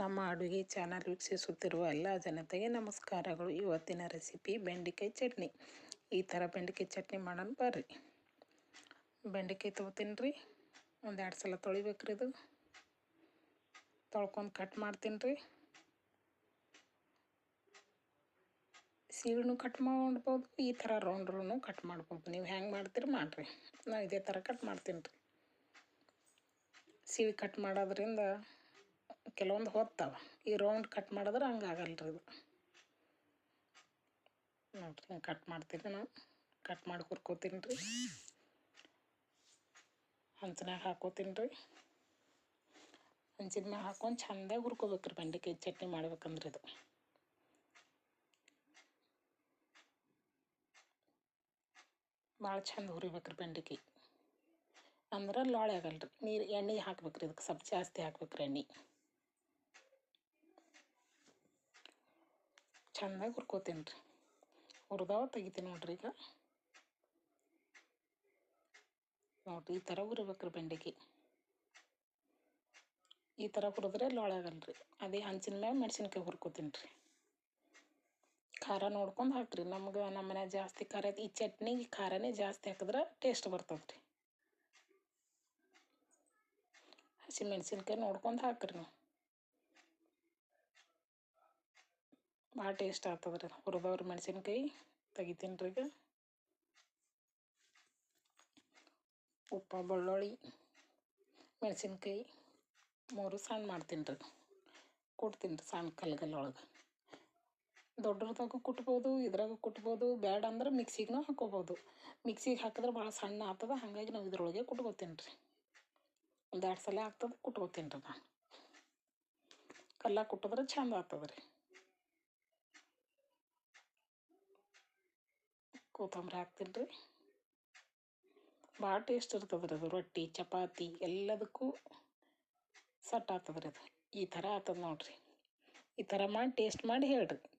ನಮ್ಮ ಅಡುಗೆ ಚಾನಲ್ ವೀಕ್ಷಿಸುತ್ತಿರುವ ಎಲ್ಲ ಜನತೆಗೆ ನಮಸ್ಕಾರಗಳು. ಇವತ್ತಿನ ರೆಸಿಪಿ ಬೆಂಡೆಕಾಯಿ ಚಟ್ನಿ. ಈ ಥರ ಬೆಂಡೆಕಾಯಿ ಚಟ್ನಿ ಮಾಡೋಣ ಬರ್ರಿ. ಬೆಂಡೆಕಾಯಿ ತೊಗೊತೀನಿ ರೀ ಒಂದು ಎರಡು ಸಲ ತೊಳಿಬೇಕ್ರಿ ಇದು. ತೊಳ್ಕೊಂಡು ಕಟ್ ಮಾಡ್ತೀನಿ ರೀ ಕಟ್ ಮಾಡ್ಬೋದು, ಈ ಥರ ರೌಂಡ್ರೂ ಕಟ್ ಮಾಡ್ಬೋದು. ನೀವು ಹೆಂಗೆ ಮಾಡ್ತೀರಿ ಮಾಡಿರಿ. ನಾನು ಇದೇ ಥರ ಕಟ್ ಮಾಡ್ತೀನಿ ರೀ ಸೀಳು ಕಟ್ ಮಾಡೋದ್ರಿಂದ ಕೆಲವೊಂದು ಹೋಗ್ತಾವ. ಈ ರೌಂಡ್ ಕಟ್ ಮಾಡಿದ್ರೆ ಹಂಗೆ ಆಗಲ್ಲ ರೀ ಇದು. ನೋಡಿರಿ ಕಟ್ ಮಾಡ್ತೀನಿ ನಾನು. ಕಟ್ ಮಾಡಿ ಹುರ್ಕೋತೀನಿ ರೀ. ಹಂಚಿನಾಗ ಹಾಕೋತೀನಿ ರೀ. ಹಂಚಿನ ಮ್ಯಾಗ ಹಾಕೊಂಡು ಚೆಂದಾಗಿ ಹುರ್ಕೋಬೇಕು ರೀ ಬೆಂಡೆಕಾಯಿ ಚಟ್ನಿ ಮಾಡ್ಬೇಕಂದ್ರೆ ಇದು. ಭಾಳ ಚಂದ ಹುರಿಬೇಕ್ರಿ ಬೆಂಡೆಕಾಯಿ. ಅಂದ್ರೆ ಲೋಳೆ ಆಗಲ್ಲ ರೀ ನೀರು ಎಣ್ಣೆ ಹಾಕ್ಬೇಕ್ರಿ ಇದಕ್ಕೆ ಸ್ವಲ್ಪ ಜಾಸ್ತಿ ಹಾಕ್ಬೇಕ್ರಿ ಎಣ್ಣೆ. ಚೆಂದಾಗಿ ಹುರ್ಕೋತೀನಿ ರೀ ಹುರಿದವ ತೆಗಿತೀನಿ ನೋಡ್ರಿ ಈಗ. ನೋಡ್ರಿ, ಈ ಥರ ಹುರಿಬೇಕ್ರಿ ಬೆಂಡೆಕಾಯಿ ಈ ಥರ ಹುರಿದ್ರೆ ಲೋಳಾಗಲ್ಲ ರೀ ಅದೇ ಹಂಚಿನ ಮ್ಯಾಗ ಮೆಣಸಿನ್ಕಾಯಿ ಹುರ್ಕೋತೀನಿ ರೀ. ಖಾರ ನೋಡ್ಕೊಂಡು ಹಾಕ್ರಿ. ನಮ್ಗೆ ನಮ್ಮ ಮನ್ಯಾಗ ಜಾಸ್ತಿ ಖಾರ ಈ ಚಟ್ನಿಗೆ ಖಾರನೇ ಜಾಸ್ತಿ ಹಾಕಿದ್ರೆ ಟೇಸ್ಟ್ ಬರ್ತದೆ ರೀ ಹಸಿ ನೋಡ್ಕೊಂಡು ಹಾಕ್ರಿ ನೀವು. ಭಾಳ ಟೇಸ್ಟ್ ಆಗ್ತದೆ ರೀ ಹುರಿದವ್ರ ಮೆಣಸಿನ್ಕಾಯಿ ತೆಗಿತೀನಿ ರೀ ಈಗ. ಉಪ್ಪ, ಬೆಳ್ಳುಳ್ಳಿ, ಮೆಣಸಿನ್ಕಾಯಿ ಮೂರು ಸಣ್ಣ ಮಾಡ್ತೀನಿ ರೀ. ಕುಟ್ತೀನಿ ರೀ ಸಣ್ಣ ಕಲ್ಗಲ್ಲೊಳಗೆ. ದೊಡ್ಡದಾಗೂ ಕುಟ್ಬೋದು, ಇದ್ರಾಗ ಕುಟ್ಬೋದು ಬೇಡ ಅಂದ್ರೆ ಮಿಕ್ಸಿಗೂ ಹಾಕೋಬೋದು. ಮಿಕ್ಸಿಗೆ ಹಾಕಿದ್ರೆ ಭಾಳ ಸಣ್ಣ ಆಗ್ತದೆ, ಹಾಗಾಗಿ ನಾವು ಇದ್ರೊಳಗೆ ಕುಟ್ಕೋತೀನಿ ರೀ. ಒಂದು ಎರಡು ಸಲ ಆಗ್ತದೆ, ಕುಟ್ಕೋತೀನಿ ರೀ ನಾನು. ಕಲ್ಲ ಕುಟ್ಟಿದ್ರೆ ಚಂದ ಆಗ್ತದೆ ರೀ. ಕೊತ್ತಂಬರಿ ಹಾಕ್ತೀನಿ ರೀ ಭಾಳ ಟೇಸ್ಟ್ ಇರ್ತದೆ ರೀ ಅದು, ರೊಟ್ಟಿ, ಚಪಾತಿ ಎಲ್ಲದಕ್ಕೂ ಸಟ್ ಆಗ್ತದೆ ರೀ ಅದು. ಈ ಥರ ಆಗ್ತದೆ ನೋಡಿರಿ. ಈ ಥರ ಮಾಡಿ ಟೇಸ್ಟ್ ಮಾಡಿ ಹೇಳ್ರಿ.